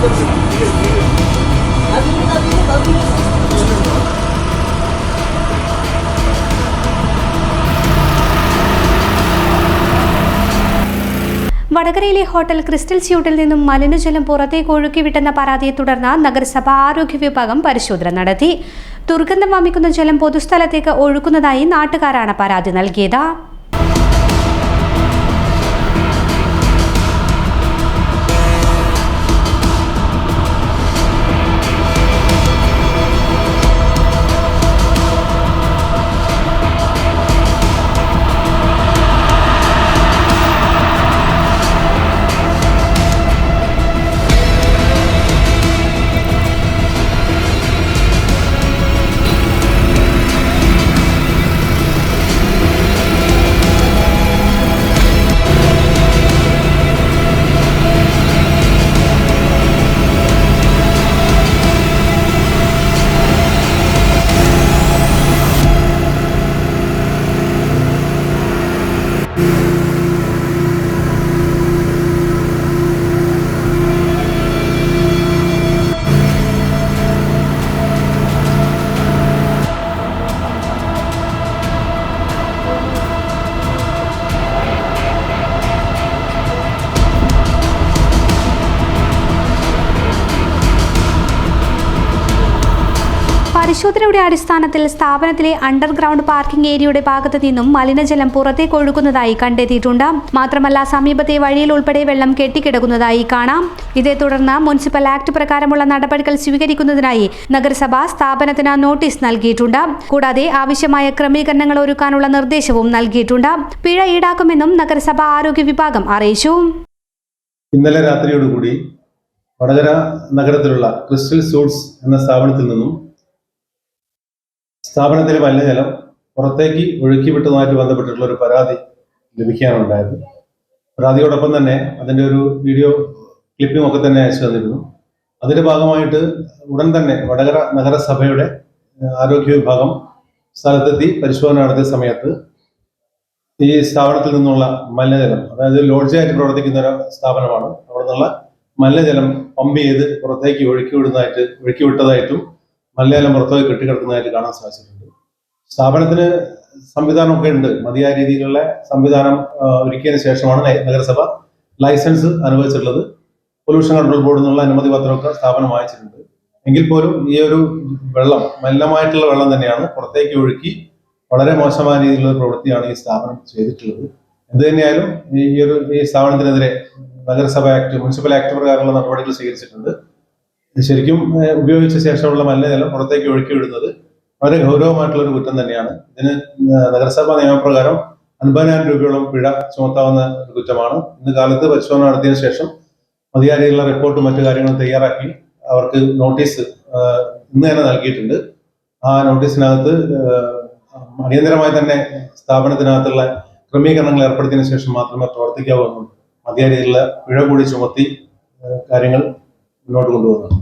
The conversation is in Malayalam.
വടകരയിലെ ഹോട്ടൽ ക്രിസ്റ്റൽ സ്യൂട്ടിൽ നിന്നും മലിനജലം പുറത്തേക്ക് ഒഴുക്കിവിട്ടെന്ന പരാതിയെ തുടർന്ന് നഗരസഭ ആരോഗ്യ വിഭാഗം പരിശോധന നടത്തി. ദുർഗന്ധം വമിക്കുന്ന ജലം പൊതുസ്ഥലത്തേക്ക് ഒഴുക്കുന്നതായി നാട്ടുകാരാണ് പരാതി നൽകിയത്. പരിശോധനയുടെ അടിസ്ഥാനത്തിൽ സ്ഥാപനത്തിലെ അണ്ടർഗ്രൗണ്ട് പാർക്കിംഗ് ഏരിയയുടെ ഭാഗത്ത് നിന്നും മലിനജലം പുറത്തേക്ക് ഒഴുകുന്നതായി കണ്ടെത്തിയിട്ടുണ്ട്. മാത്രമല്ല സമീപത്തെ വഴിയിൽ ഉൾപ്പെടെ വെള്ളം കെട്ടിക്കിടക്കുന്നതായി കാണാം. ഇതേ തുടർന്ന് മുനിസിപ്പൽ ആക്ട് പ്രകാരമുള്ള നടപടികൾ സ്വീകരിക്കുന്നതിനായി നഗരസഭ സ്ഥാപനത്തിന് നോട്ടീസ് നൽകിയിട്ടുണ്ട്. കൂടാതെ ആവശ്യമായ ക്രമീകരണങ്ങൾ ഒരുക്കാനുള്ള നിർദ്ദേശവും നൽകിയിട്ടുണ്ട്. പിഴ ഈടാക്കുമെന്നും നഗരസഭ ആരോഗ്യ വിഭാഗം അറിയിച്ചു. ഇന്നലെ രാത്രിയോടുകൂടി വടകര നഗരത്തിലുള്ള ക്രിസ്റ്റൽ സൂട്ട്സ് എന്ന സ്ഥാപനത്തിൽ നിന്നും സ്ഥാപനത്തിലെ മലിനജലം പുറത്തേക്ക് ഒഴുക്കി വിട്ടതുമായിട്ട് ബന്ധപ്പെട്ടിട്ടുള്ള ഒരു പരാതി ലഭിക്കാനുണ്ടായത് പരാതിയോടൊപ്പം തന്നെ അതിന്റെ ഒരു വീഡിയോ ക്ലിപ്പിംഗ് ഒക്കെ തന്നെ അയച്ചു തന്നിരുന്നു. അതിന്റെ ഭാഗമായിട്ട് ഉടൻ തന്നെ വടകര നഗരസഭയുടെ ആരോഗ്യ വിഭാഗം സ്ഥലത്തെത്തി പരിശോധന നടത്തിയ സമയത്ത് ഈ സ്ഥാപനത്തിൽ നിന്നുള്ള മലിനജലം അതായത് ലോഡ്ജായിട്ട് പ്രവർത്തിക്കുന്ന ഒരു സ്ഥാപനമാണ്. അവിടെ നിന്നുള്ള മലിനജലം പമ്പ് ചെയ്ത് പുറത്തേക്ക് ഒഴുക്കി വിടുന്നതായിട്ട് ഒഴുക്കി വിട്ടതായിട്ടും മലിനജലം പുറത്തേക്ക് കെട്ടിക്കിടക്കുന്നതായിട്ട് കാണാൻ സാധിച്ചിട്ടുണ്ട്. സ്ഥാപനത്തിന് സംവിധാനമൊക്കെ ഉണ്ട്. മതിയായ രീതിയിലുള്ള സംവിധാനം ഒരുക്കിയതിനു ശേഷമാണ് നഗരസഭ ലൈസൻസ് അനുവദിച്ചിട്ടുള്ളത്. പൊല്യൂഷൻ കൺട്രോൾ ബോർഡിൽ നിന്നുള്ള അനുമതി പത്രമൊക്കെ സ്ഥാപനം വായിച്ചിട്ടുണ്ട് എങ്കിൽ പോലും ഈ ഒരു വെള്ളം മലിനമായിട്ടുള്ള വെള്ളം തന്നെയാണ് പുറത്തേക്ക് ഒഴുക്കി വളരെ മോശമായ രീതിയിലുള്ള പ്രവൃത്തിയാണ് ഈ സ്ഥാപനം ചെയ്തിട്ടുള്ളത്. എന്ത് തന്നെയായാലും ഈ ഒരു ഈ സ്ഥാപനത്തിനെതിരെ നഗരസഭ ആക്ട് മുനിസിപ്പൽ ആക്ട് പ്രകാരമുള്ള നടപടികൾ സ്വീകരിച്ചിട്ടുണ്ട്. ശരിക്കും ഉപയോഗിച്ച ശേഷമുള്ള മലിനജലം പുറത്തേക്ക് ഒഴുക്കി വിടുന്നത് വളരെ ഗൗരവമായിട്ടുള്ള ഒരു കുറ്റം തന്നെയാണ്. ഇതിന് നഗരസഭാ നിയമപ്രകാരം അൻപതിനായിരം രൂപയോളം പിഴ ചുമത്താവുന്ന ഒരു കുറ്റമാണ്. ഇന്ന് കാലത്ത് പരിശോധന നടത്തിയതിനു ശേഷം മതിയായ റിപ്പോർട്ടും മറ്റു കാര്യങ്ങളും തയ്യാറാക്കി അവർക്ക് നോട്ടീസ് ഇന്ന് തന്നെ നൽകിയിട്ടുണ്ട്. ആ നോട്ടീസിനകത്ത് അടിയന്തരമായി തന്നെ സ്ഥാപനത്തിനകത്തുള്ള ക്രമീകരണങ്ങൾ ഏർപ്പെടുത്തിയതിനു ശേഷം മാത്രമേ പ്രവർത്തിക്കാവൂ എന്നും രീതിയിലുള്ള പിഴ കൂടി ചുമത്തി കാര്യങ്ങൾ മുന്നോട്ട് കൊണ്ടുപോകുന്നു